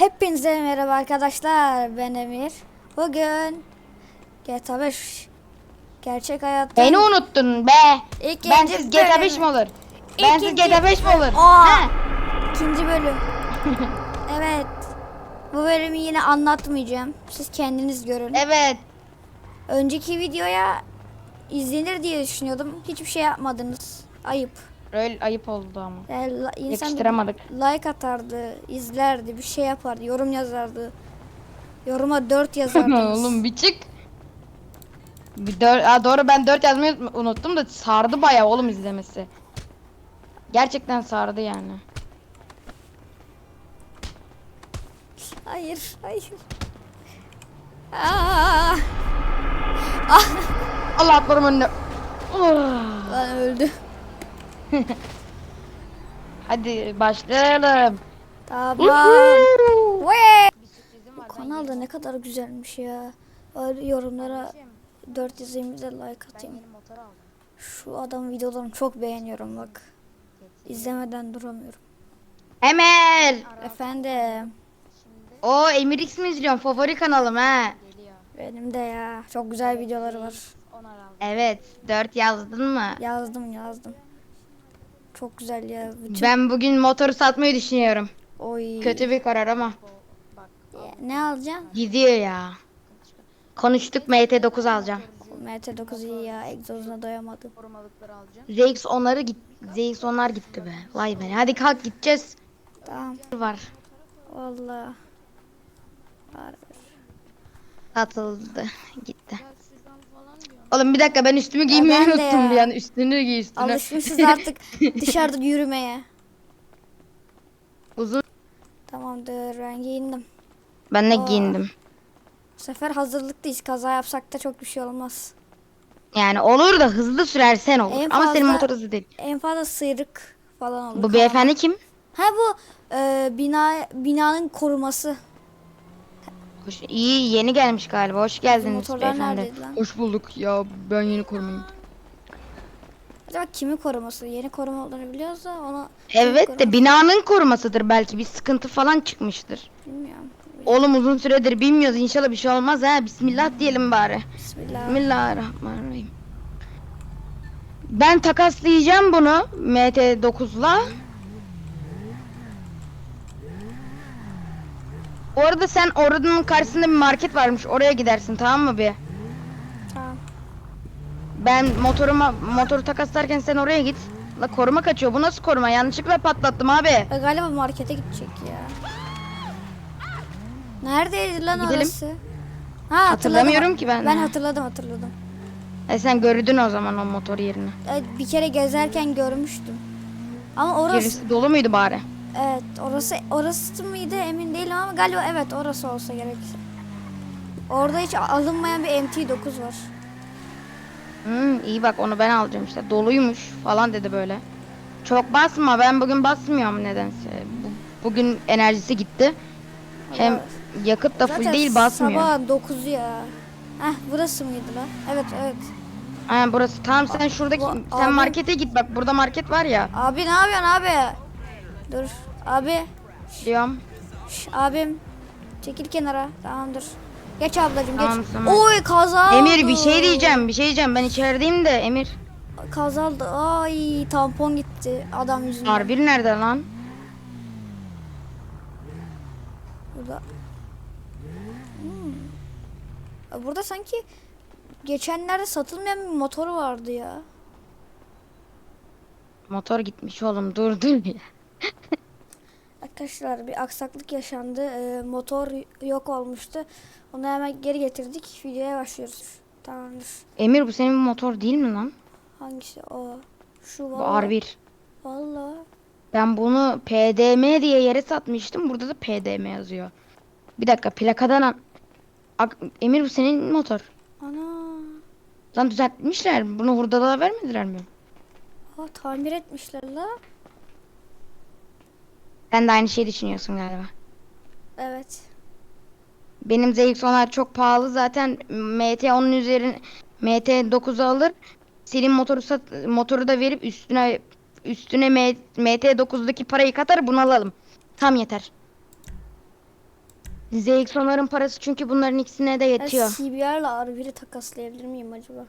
Hepinize merhaba arkadaşlar. Ben Emir. Bugün GTA 5 gerçek hayatta Beni unuttun be. İkinci Bensiz GTA 5 bölümü. mi olur? Bensiz İkinci- GTA 5 mi olur? Aa. Ha? ikinci bölüm. evet. Bu bölümü yine anlatmayacağım. Siz kendiniz görün. Evet. Önceki videoya izlenir diye düşünüyordum. Hiçbir şey yapmadınız. Ayıp. Öyle ayıp oldu ama. Yani la- insan Yakıştıramadık. like atardı, izlerdi, bir şey yapardı, yorum yazardı. Yoruma 4 yazardınız. Oğlum bir çık. Bir dör, Aa, doğru ben 4 yazmayı unut- unuttum da sardı bayağı oğlum izlemesi. Gerçekten sardı yani. Hayır, hayır. Aa, ah, Allah atlarım önüne. Oh. lan öldü. Hadi başlayalım. Tamam. Bu kanal da ne kadar güzelmiş ya. Öyle yorumlara 4 yazayım bir de like atayım. Şu adam videolarını çok beğeniyorum bak. İzlemeden duramıyorum. Emel. Efendim. O Emir X mi izliyorsun? Favori kanalım ha. Benim de ya. Çok güzel videoları var. Evet. 4 yazdın mı? Yazdım yazdım. Çok güzel ya. Bütün... Ben bugün motoru satmayı düşünüyorum. Oy. Kötü bir karar ama. Ya, Ne alacaksın? Gidiyor ya. Konuştuk MT9 alacağım. MT9 iyi ya. Egzozuna doyamadım. ZX onları git ZX onlar gitti be. Vay be. Hadi kalk gideceğiz. Tamam. Var. Valla. Var. Satıldı. Gitti. Oğlum bir dakika ben üstümü giymeyi ben de unuttum ya. bir an. Üstünü giy üstünü. Alışmışız artık dışarıda yürümeye. Uzun. Tamamdır ben giyindim. Ben de Aa. giyindim. Bu sefer hazırlıklıyız. Kaza yapsak da çok bir şey olmaz. Yani olur da hızlı sürersen olur. En Ama senin fazla- motor hızlı değil. En fazla sıyrık falan olur. Bu beyefendi kim? Ha bu e, bina binanın koruması. Hoş, iyi yeni gelmiş galiba. Hoş geldiniz motorlar beyefendi. neredeydi lan? Hoş bulduk. Ya ben yeni korumayım. Acaba kimin koruması? Yeni koruma olduğunu biliyoruz da ona Evet de binanın korumasıdır belki. Bir sıkıntı falan çıkmıştır. bilmiyorum. Oğlum uzun süredir bilmiyoruz. İnşallah bir şey olmaz ha. Bismillah diyelim bari. Bismillah. Bismillahirrahmanirrahim. Ben takaslayacağım bunu MT9'la. Bu arada sen oranın karşısında bir market varmış. Oraya gidersin tamam mı bir? Tamam. Ben motoruma motoru takaslarken sen oraya git. La koruma kaçıyor. Bu nasıl koruma? Yanlışlıkla patlattım abi. E, galiba markete gidecek ya. Neredeydi lan Gidelim. orası? Ha hatırladım. Hatırlamıyorum ki ben. Ben hatırladım hatırladım. E sen gördün o zaman o motor yerini. Evet, bir kere gezerken görmüştüm. Ama orası Gerisi dolu muydu bari? Evet orası orası mıydı emin değilim ama galiba evet orası olsa gerek. Orada hiç alınmayan bir MT9 var. Hmm, iyi bak onu ben alacağım işte. Doluymuş falan dedi böyle. Çok basma ben bugün basmıyorum nedense. Bu- bugün enerjisi gitti. Hem Allah. yakıt da full Zaten değil basmıyor. Sabah 9 ya. Heh burası mıydı lan? Evet evet. Aynen burası. Tamam sen şuradaki Bu- sen abi- markete git bak burada market var ya. Abi ne yapıyorsun abi? Dur. Abi. Diyorum. Şş, abim. Çekil kenara. Tamamdır. Geç ablacığım geç. Tamam. Oy kaza Emir bir şey diyeceğim. Bir şey diyeceğim. Ben içerideyim de Emir. Kaza oldu. Ay tampon gitti adam yüzünden. R1 nerede lan? Burada. Hmm. Burada sanki geçenlerde satılmayan bir motor vardı ya. Motor gitmiş oğlum dur dur ya. Arkadaşlar bir aksaklık yaşandı. Ee, motor yok olmuştu. Onu hemen geri getirdik. Videoya başlıyoruz. Tamamdır. Emir bu senin motor değil mi lan? Hangisi o? Şu Bu valla. R1. Valla. Ben bunu PDM diye yere satmıştım. Burada da PDM yazıyor. Bir dakika plakadan an- Ak- Emir bu senin motor. Ana. Lan düzeltmişler. Bunu hurdalığa vermediler mi? Aa, tamir etmişler la. Sen de aynı şeyi düşünüyorsun galiba. Evet. Benim ZX-10'lar çok pahalı zaten MT10'un üzerine MT9'u alır. Senin motoru sat, motoru da verip üstüne üstüne M- MT9'daki parayı katar bunu alalım. Tam yeter. ZX-10'ların parası çünkü bunların ikisine de Ben yetiyor. CBR'la R1'i takaslayabilir miyim acaba?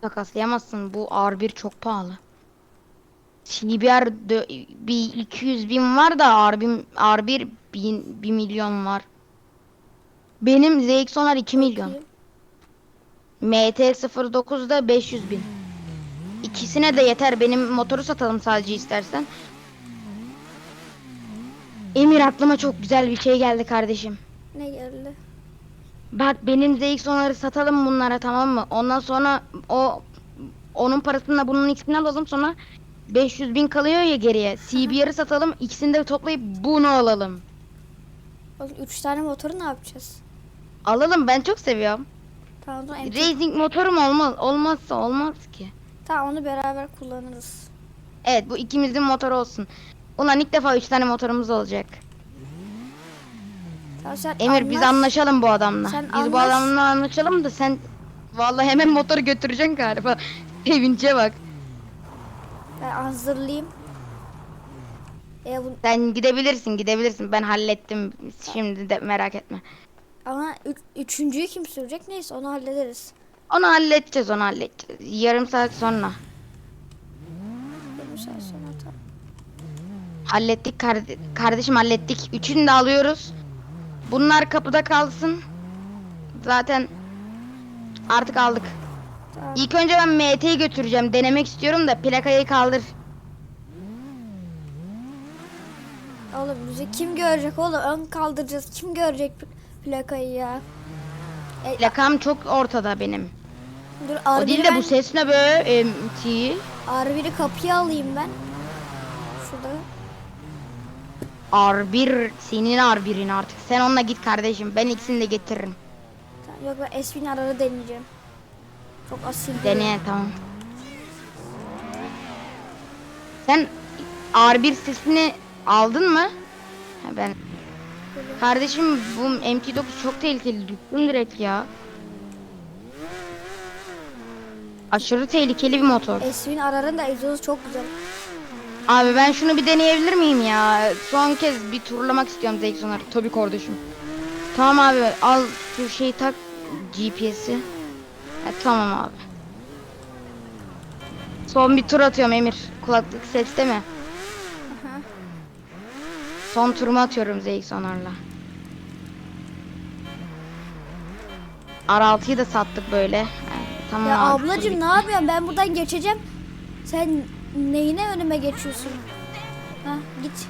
Takaslayamazsın. Bu R1 çok pahalı. CBR bir 200 bin var da R1, R1 bin, 1 milyon var. Benim ZX-10'lar 2 milyon. Bakayım. MT-09'da 500 bin. İkisine de yeter. Benim motoru satalım sadece istersen. Emir aklıma çok güzel bir şey geldi kardeşim. Ne geldi? Bak benim ZX-10'ları satalım bunlara tamam mı? Ondan sonra o onun parasını bunun ikisini alalım sonra 500 bin kalıyor ya geriye. CBR'ı satalım ikisini de toplayıp bunu alalım. Oğlum 3 tane motoru ne yapacağız? Alalım ben çok seviyorum. Tamam, MT Racing motorum olmaz olmazsa olmaz ki. tamam onu beraber kullanırız. Evet bu ikimizin motoru olsun. Ulan ilk defa 3 tane motorumuz olacak. Tamam, sen Emir biz anlaş. anlaşalım bu adamla. Sen biz bu anlaş. adamla anlaşalım da sen vallahi hemen motoru götüreceksin galiba. Sevince bak. Hazırlayayım. E, bu, Sen gidebilirsin gidebilirsin ben hallettim şimdi de merak etme. ama üç, üçüncüyü kim sürecek? Neyse onu hallederiz. Onu halledeceğiz onu halledeceğiz. Yarım saat sonra. Yarım saat sonra tamam. Hallettik karde- kardeşim hallettik. Üçünü de alıyoruz. Bunlar kapıda kalsın. Zaten artık aldık. Tamam. İlk önce ben MT'yi götüreceğim. Denemek istiyorum da plakayı kaldır. Oğlum bizi kim görecek oğlum? Ön kaldıracağız. Kim görecek pl- plakayı ya? E, Plakam çok ortada benim. dur O R1'i değil de ben, bu ses ne böyle MT? R1'i kapıya alayım ben. Şurada. R1 senin R1'in artık. Sen onunla git kardeşim. Ben ikisini de getiririm. Yok ben Esvin ararı deneyeceğim. Çok asil. bir- Dene tamam. Sen R1 sesini aldın mı? Ha, ben Kardeşim bu MT9 çok tehlikeli. Düştüm direkt ya. Aşırı tehlikeli bir motor. Esvin ararın da egzozu çok güzel. Abi ben şunu bir deneyebilir miyim ya? Son kez bir turlamak istiyorum Zexon'ları. Tabii kardeşim. Tamam abi al şu şeyi tak GPS'i. Tamam abi. Son bir tur atıyorum Emir. Kulaklık seste mi? Aha. Son turumu atıyorum Zexon'larla. R6'yı da sattık böyle. Ha, tamam Ya abi. ablacım ne yapıyorsun? Ben buradan geçeceğim. Sen neyine önüme geçiyorsun? Ha git.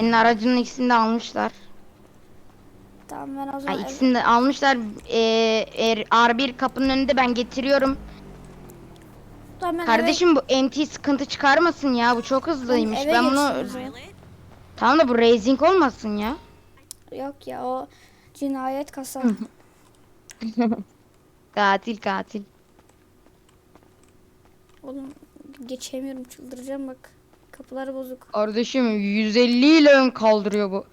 Senin aracının ikisini de almışlar. Tamam ben o Ha, zaman ikisini de almışlar. Ee, er- R1 kapının önünde ben getiriyorum. Tamam, ben Kardeşim bu MT sıkıntı çıkarmasın ya. Bu çok hızlıymış. eve ben bunu zaman. tamam da bu racing olmasın ya. eve- Yok ya o cinayet kasa. Katil katil. Oğlum geçemiyorum çıldıracağım bak. Kapıları bozuk. Kardeşim 150 ile ön kaldırıyor bu.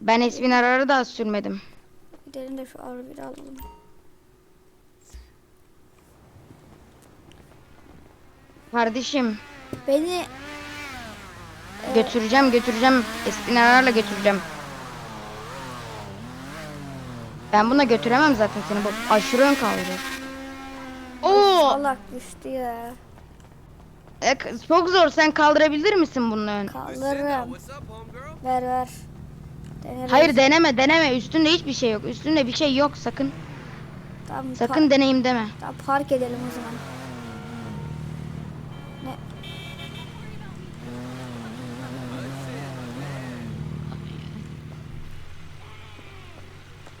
Ben Esvin Arar'ı da sürmedim. Gidelim de şu R1'i alalım. Kardeşim Beni götüreceğim götüreceğim. Esvin Arar'la götüreceğim. Ben buna götüremem zaten seni. Bu aşırı ön kaldırıyor. Salak düştü ya. E, çok zor. Sen kaldırabilir misin bunun ön? Kaldırırım. Ver ver. Deneriz. Hayır deneme deneme. Üstünde hiçbir şey yok. Üstünde bir şey yok sakın. Tamam, Sakın deneyim deme. tamam, park edelim o zaman. Ne?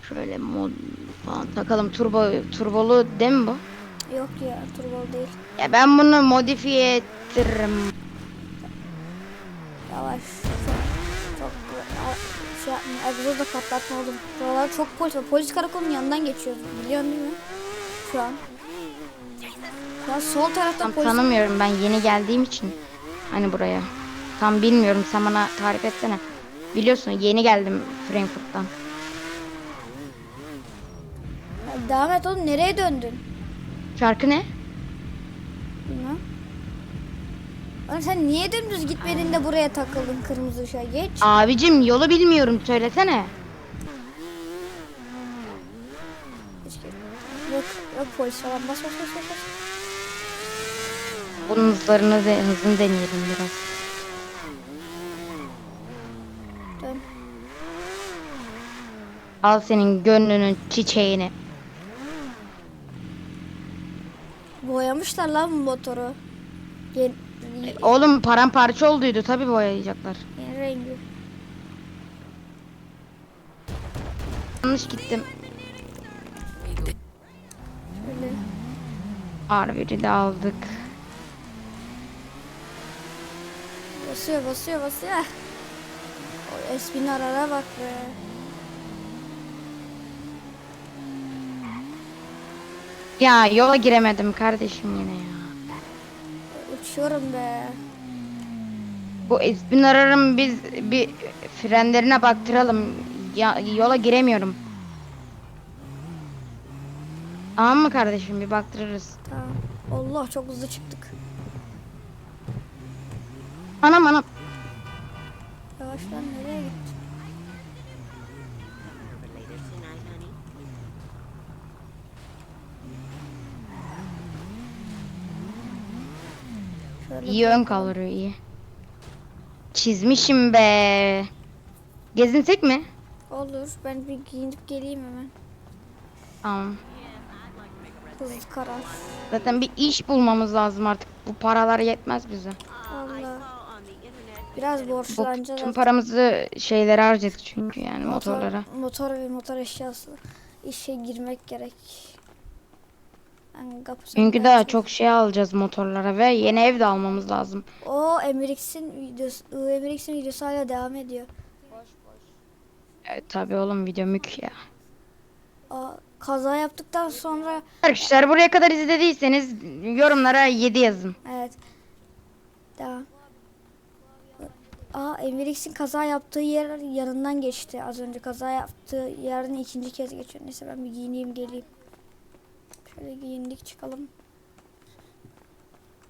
Şöyle mod falan takalım. Turbo turbolu değil mi bu? Yok ya turbo değil. Ya ben bunu modifiye ettiririm. Yavaş. Çok, çok şey yapma. Egzoz da patlatma oğlum. Buralar çok polis var. Polis karakolunun yanından geçiyoruz. Biliyorsun değil mi? Şu an. An sol tarafta Tam polis. tanımıyorum ben yeni geldiğim için. Hani buraya. Tam bilmiyorum sen bana tarif etsene. Biliyorsun yeni geldim Frankfurt'tan. Devam et oğlum nereye döndün? Şarkı ne? Bilmem. Oğlum sen niye dümdüz gitmedin de buraya takıldın kırmızı ışığa geç. Abicim yolu bilmiyorum söylesene. Yok yok polis falan bas bas bas. bas. Bunun hızlarını de, hızını deneyelim biraz. Dön. Al senin gönlünün çiçeğini. Boyamışlar lan bu motoru. Yeni, Oğlum paramparça olduydu tabi boyayacaklar. yeni rengi. Yanlış gittim. Şöyle. R1'i de aldık. Basıyor basıyor basıyor. O espin arara bak be. Ya yola giremedim kardeşim yine ya. Uçuyorum be. Bu ararım biz bir frenlerine baktıralım. Ya, yola giremiyorum. Tamam mı kardeşim bir baktırırız. Tamam. Allah çok hızlı çıktık. Anam anam. Yavaş lan nereye gittin? İyi ön kaldırıyor iyi. Çizmişim be. Gezinsek mi? Olur. Ben bir giyinip geleyim hemen. Tamam. Hızlı karar. Zaten bir iş bulmamız lazım artık. Bu paralar yetmez bize. Allah. Biraz Bu borçlanacağız. tüm artık. paramızı şeylere harcadık çünkü yani motorlara. Motor ve motor eşyası. İşe girmek gerek. Kapı Çünkü daha çok şey alacağız motorlara ve yeni ev de almamız lazım. O Emirix'in videosu, I Emirix'in videosu hala devam ediyor. Evet tabii oğlum video mük ya. Aa, kaza yaptıktan sonra Arkadaşlar buraya kadar izlediyseniz yorumlara 7 yazın. evet. Devam. Aa Emirix'in kaza yaptığı yer yanından geçti. Az önce kaza yaptığı yerden ikinci kez geçiyor. Neyse ben bir giyineyim geleyim. Şöyle giyindik çıkalım.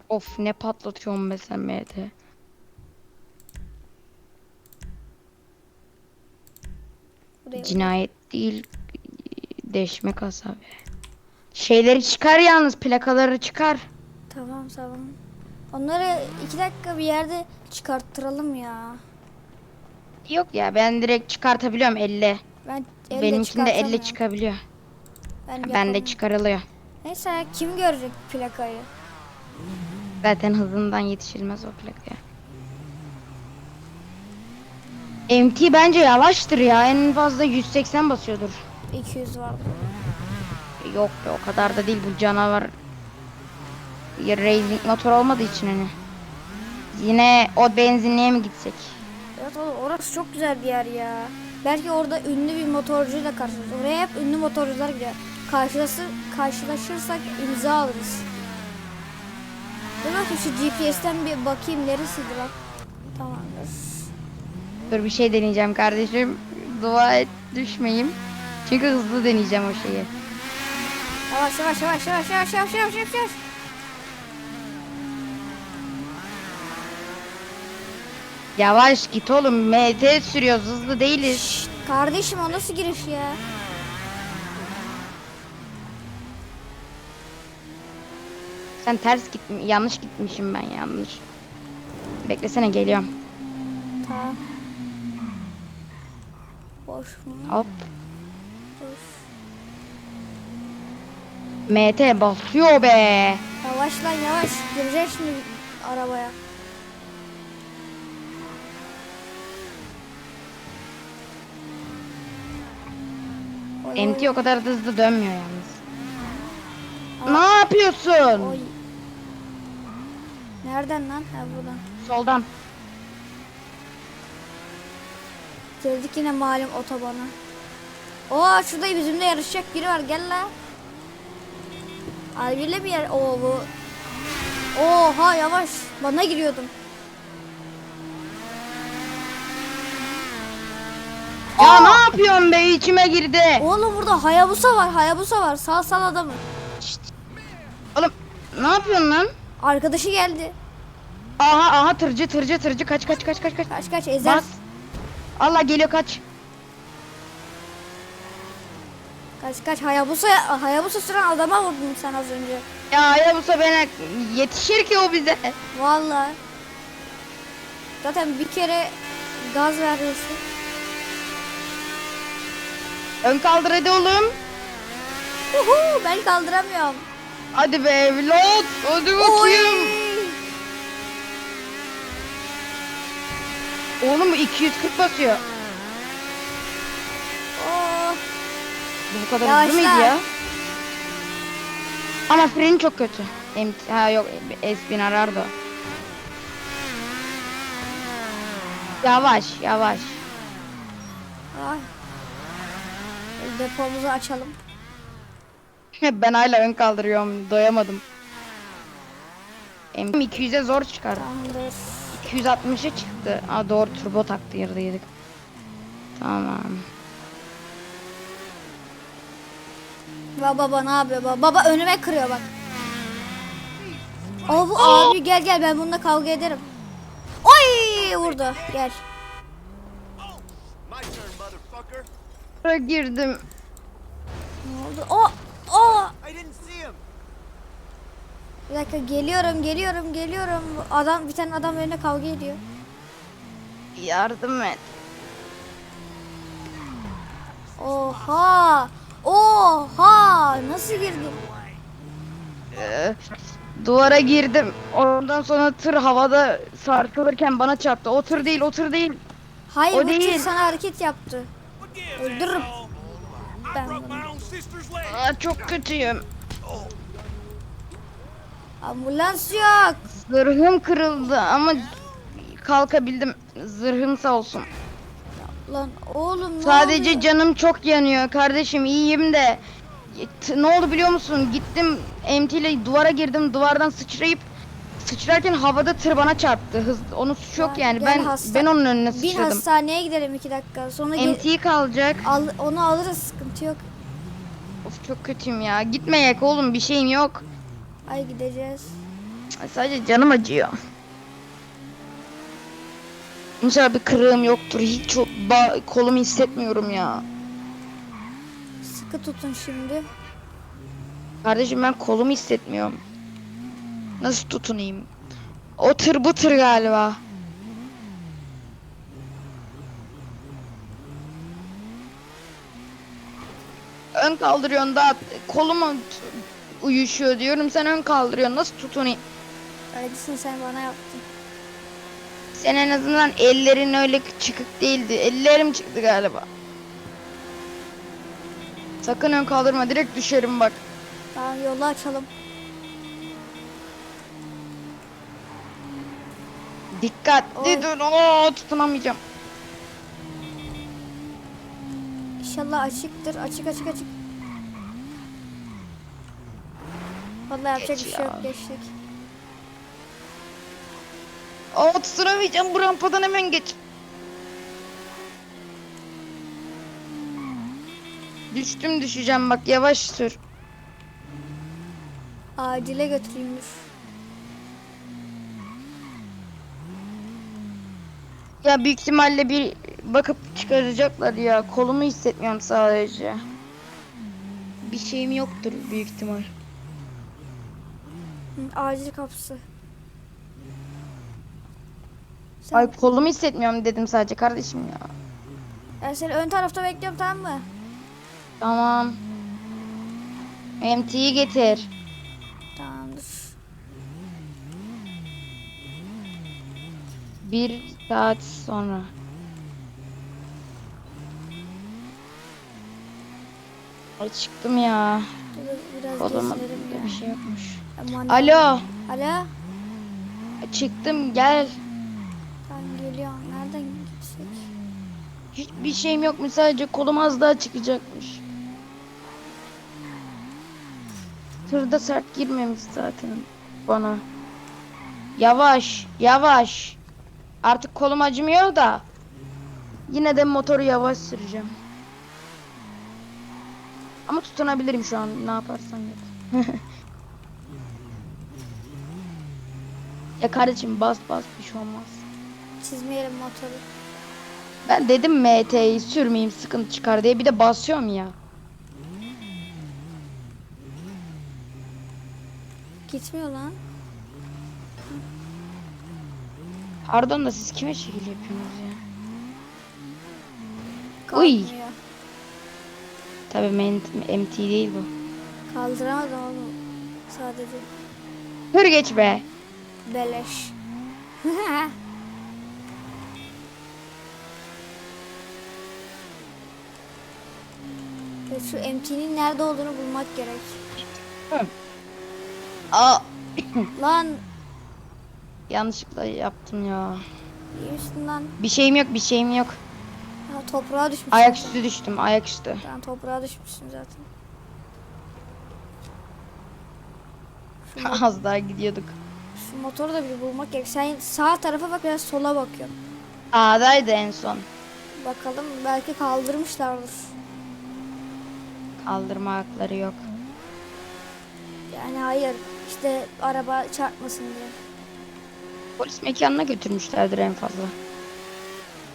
Of ne patlatıyorum be sen. Buraya Cinayet değil deşme kasa be. Şeyleri çıkar yalnız plakaları çıkar. Tamam tamam. Onları iki dakika bir yerde çıkarttıralım ya. Yok ya ben direkt çıkartabiliyorum elle. Ben elle Benimkinde elle çıkabiliyor. Ben Ben de çıkarılıyor. Neyse kim görecek plakayı? Zaten hızından yetişilmez o plakaya. MT bence yavaştır ya. En fazla 180 basıyordur. 200 vardı. Yok be o kadar da değil bu canavar. Ya, Racing motor olmadığı için hani. Yine o benzinliğe mi gitsek? Evet oğlum orası çok güzel bir yer ya. Belki orada ünlü bir motorcuyla karşılaşırız. Oraya hep ünlü motorcular gidiyor. Karşılası, karşılaşırsak imza alırız. Dur bakayım şu GPS'ten bir bakayım neresiydi bak. Tamamdır. Dur bir şey deneyeceğim kardeşim. Dua et düşmeyeyim. Çünkü hızlı deneyeceğim o şeyi. Yavaş yavaş yavaş yavaş yavaş yavaş yavaş yavaş yavaş. Yavaş git oğlum. MT sürüyoruz hızlı değiliz. Şşt, kardeşim o nasıl giriş ya? Sen ters git yanlış gitmişim ben yanlış. Beklesene geliyorum. Tamam. Boş mu? Hop. Boş. MT basıyor be. Yavaş lan yavaş. Gireceğiz şimdi arabaya. MT o kadar da hızlı dönmüyor yalnız. Aa. Ne yapıyorsun? oy. Nereden lan? Ha buradan. Soldan. Geldik yine malum otobana. Oo şurada bizimle yarışacak biri var gel la. Albiyle bir yer. Oo bu. Oha yavaş. Bana giriyordum. Ya ne yapıyorsun be içime girdi. Oğlum burada Hayabusa var. Hayabusa var. Sağ sal adamı. Oğlum ne yapıyorsun lan? Arkadaşı geldi. Aha aha tırcı tırcı tırcı kaç kaç kaç kaç kaç. Kaç kaç ezer. Bas. Allah geliyor kaç. Kaç kaç Hayabusa Hayabusa süren adama vurdun sen az önce. Ya Hayabusa bana yetişir ki o bize. Vallahi. Zaten bir kere gaz verdiyse. Ön kaldır hadi oğlum. Uhu, ben kaldıramıyorum. Hadi be evlat. Hadi Oy. bakayım. Oğlum bu 240 basıyor. Oh. Bu kadar Yavaşla. hızlı mıydı ya? Ama freni çok kötü. Em ha yok Espin arardı. o. Yavaş yavaş. Ay. Depomuzu açalım. Ben hala ön kaldırıyorum. Doyamadım. Em 200'e zor çıkardı. Tamamdır. 260'a çıktı. Aa doğru turbo taktı yedik. Tamam. Baba baba ne yapıyor baba? Baba önüme kırıyor bak. Abi, abi gel gel ben bununla kavga ederim. Oy vurdu. Gel. Buraya girdim. Ne oldu? O o I didn't see him. bir dakika geliyorum geliyorum geliyorum. Adam bir tane adam önüne kavga ediyor. Yardım et. Oha! Oha! Nasıl girdin? Ee, duvara girdim. Ondan sonra tır havada sarsılırken bana çarptı. O tır değil, o tır değil. Hayır O bu değil. sana hareket yaptı. Öldürürüm. Ben bunu. Aa, çok kötüyüm. Ambulans yok. Zırhım kırıldı ama kalkabildim. Zırhım sağ olsun. Lan oğlum ne Sadece oluyor? canım çok yanıyor kardeşim. iyiyim de. Ne oldu biliyor musun? Gittim MT ile duvara girdim. Duvardan sıçrayıp sıçrarken havada tır bana çarptı. Hız onun suçu yok Ya, yani. Ben hasta- ben onun önüne Bin sıçradım. hastaneye gidelim iki dakika. Sonra gel- MT kalacak. al, onu alırız sıkıntı yok. Of çok kötüyüm ya. Gitmeyek oğlum bir şeyim yok. Ay gideceğiz. Ay, Sadece canım acıyor. İnşallah bir kırığım yoktur. Hiç ba- kolumu hissetmiyorum ya. Sıkı tutun şimdi. Kardeşim ben kolumu hissetmiyorum. Nasıl tutunayım? O tır bu tır galiba. Ön kaldırıyorsun da koluma uyuşuyor diyorum sen ön kaldırıyorsun nasıl tutunayım? Öyleysin sen bana yaptın. Sen en azından ellerin öyle çıkık değildi. Ellerim çıktı galiba. Sakın ön kaldırma direkt düşerim bak. Tamam yolu açalım. Dikkatli Oy. dur. Oo, tutunamayacağım. İnşallah açıktır. Açık açık açık. Vallahi yapacak Geç bir şey yok ya. geçtik. Aa tutunamayacağım bu rampadan hemen geç. Düştüm düşeceğim bak yavaş sür. Acile götüreyim dur. Ya büyük ihtimalle bir bakıp çıkaracaklar ya. Kolumu hissetmiyorum sadece. Bir şeyim yoktur büyük ihtimal. Acil kapısı. Sen, Ay kolumu hissetmiyorum dedim sadece kardeşim ya. ben seni ön tarafta bekliyorum tamam mı? Tamam. MT'yi getir. Tamamdır. Bir saat sonra. Ay çıktım ya. Biraz ya. bir şey. Aman Alo. Alo. Çıktım gel. Ben geliyorum. Nereden gitsek? Hiçbir şeyim yokmuş sadece kolum az daha çıkacakmış. Tırda sert girmemiş zaten bana. Yavaş, yavaş. Artık kolum acımıyor da. Yine de motoru yavaş süreceğim. Ama tutunabilirim şu an ne yaparsan yap. ya kardeşim bas bas bir şey olmaz. Çizmeyelim motoru. Ben dedim MT'yi sürmeyeyim sıkıntı çıkar diye bir de basıyorum ya. Gitmiyor lan. Pardon da siz kime şekil yapıyorsunuz ya? Uy. Kalkmıyor. Tabii MT değil bu. Kaldıramadım oğlum. Sadece Hır geç be. beleş. Şu MT'nin nerede olduğunu bulmak gerek. Aa Lan yanlışlıkla yaptım ya. iyi misin lan? Bir şeyim yok bir şeyim yok. Ha, toprağa düşmüşsün. Ayaküstü düştüm ayaküstü. Sen toprağa düşmüşsün zaten. Şu, Az daha gidiyorduk. şu motoru da bir bulmak gerek. Sen sağ tarafa bak biraz sola bakıyorum. A'daydı en son. Bakalım belki kaldırmışlardır. Kaldırma hakları yok. Yani hayır işte araba çarpmasın diye. Polis mekanına götürmüşlerdir en fazla.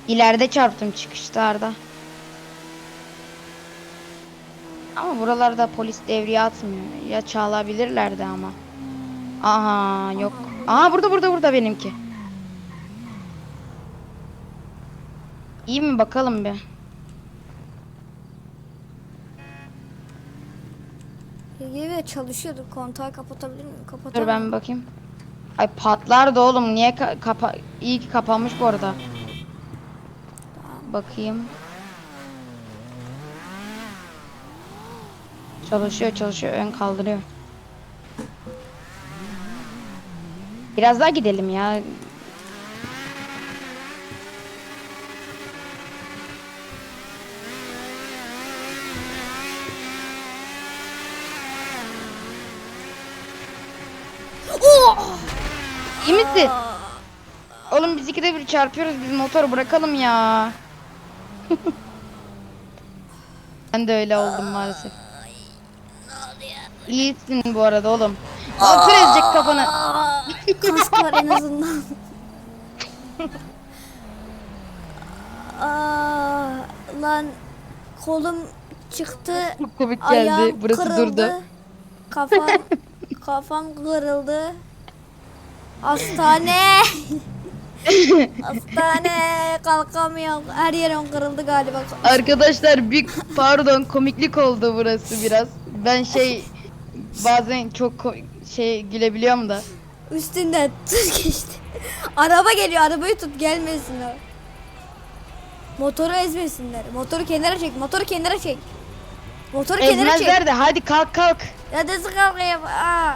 İleride çarptım çıkışlarda. Ama buralarda polis devriye atmıyor. Ya çalabilirlerdi ama. Aha yok. Aha burada burada burada benimki. İyi mi bakalım bir. De çalışıyordu. Kontağı kapatabilir miyim? Dur Kapatamam. ben bir bakayım. Ay patlar da oğlum niye ka- kapa iyi ki kapanmış bu arada. Bakayım. Çalışıyor çalışıyor ön kaldırıyor. Biraz daha gidelim ya. Misin? Oğlum biz ikide bir çarpıyoruz biz motoru bırakalım ya. ben de öyle oldum maalesef. İyisin bu arada oğlum. Motor ezecek kafanı. Kask var en azından. Aa, lan kolum çıktı. Çok komik geldi. Ayağım Burası kırıldı. durdu. Kafam kafam kırıldı. Hastane. Hastane kalkamıyorum. Her yerim kırıldı galiba. Arkadaşlar bir pardon komiklik oldu burası biraz. Ben şey bazen çok şey gülebiliyorum da. Üstünden tuz geçti. Araba geliyor arabayı tut gelmesin o. Motoru ezmesinler. Motoru kenara çek. Motoru kenara çek. Motoru kenara çek. Ezmezler de hadi kalk kalk. Ya nasıl kalkayım? Aa.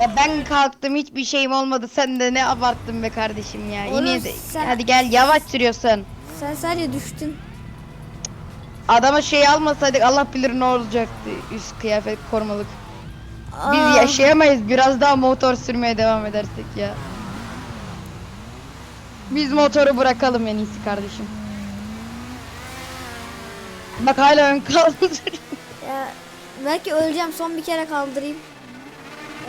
Ya ben kalktım hiçbir şeyim olmadı. Sen de ne abarttın be kardeşim ya. Oğlum Yine de sen- hadi gel yavaş sürüyorsun. Sen sadece düştün. Adama şey almasaydık Allah bilir ne olacaktı. Üst kıyafet korumalık. Biz Aa. yaşayamayız biraz daha motor sürmeye devam edersek ya. Biz motoru bırakalım en iyisi kardeşim. Bak hala ön kaldırıyor. Ya belki öleceğim son bir kere kaldırayım.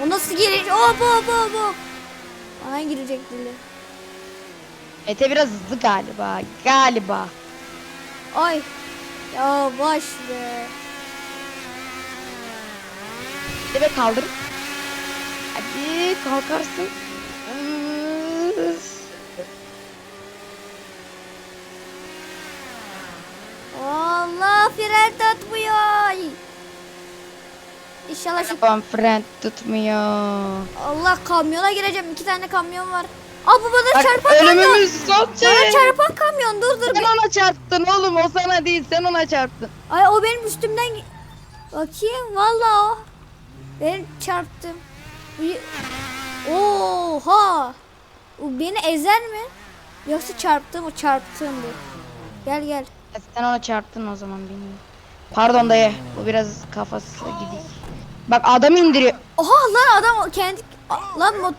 O nasıl giriş? Hop hop hop hop. Bana girecek dili. Mete biraz hızlı galiba. Galiba. Ay. Ya baş be. Be kaldır. Hadi kalkarsın. Allah fren tutmuyor. İnşallah şu fren tutmuyor. Allah kamyona gireceğim. İki tane kamyon var. Aa bu bana Bak çarpan kamyon. ölümümüz son Bana çarpan kamyon. Dur dur. Sen bir- ona çarptın oğlum o sana değil sen ona çarptın. Ay o benim üstümden bakayım valla o. Ben çarptım. Bir- Oha. O beni ezer mi? Yoksa çarptım o çarptım bu. Gel gel. Sen ona çarptın o zaman bilmiyorum. Pardon dayı bu biraz kafası gidik. Bak adam indiriyor. Oha lan adam kendi A- lan mot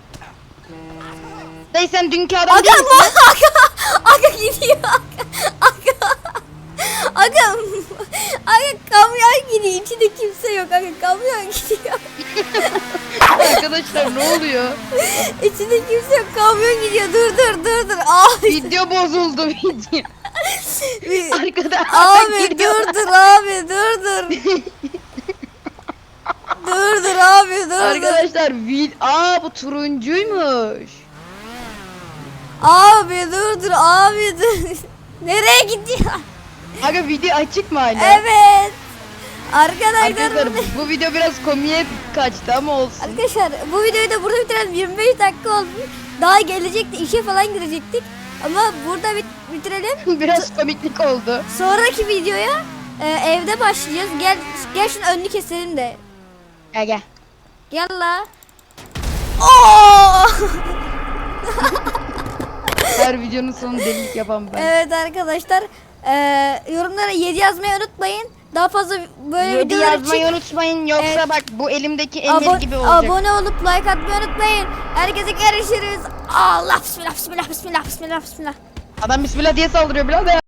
Dayı sen dünkü adam Aga değil misin? aga aga gidiyor aga. aga. Aga, aga kamyon gidiyor. İçinde kimse yok. Aga kamyon gidiyor. Arkadaşlar ne oluyor? İçinde kimse yok. Kamyon gidiyor. Dur dur dur dur. Abi. Video bozuldu video. Arkada Abi dur dur abi dur dur. dur dur abi dur dur. Arkadaşlar vid Aa bu turuncuymuş. Abi dur dur abi dur. Nereye gidiyor? Aga video açık mı hala? Evet. Arkadaşlar, Arkadaşlar bu video biraz komiye kaçtı ama olsun. arkadaşlar bu videoyu da burada bitirelim. 25 dakika oldu. Daha gelecekti işe falan girecektik. Ama burada bit- bitirelim. biraz komiklik oldu. Sonraki videoya e, evde başlayacağız. Gel gel şunu önünü keselim de. Gel gel. Gel la. Oo! Her videonun sonu delilik yapan ben. evet arkadaşlar. e, yorumlara 7 yazmayı unutmayın. Daha fazla böyle Yedi videolar yazmayı için unutmayın yoksa Evet. bak bu elimdeki emir abo- gibi olacak. abone olup like atmayı unutmayın. Herkese görüşürüz. Allah bismillah bismillah bismillah bismillah bismillah. Adam bismillah diye saldırıyor birader.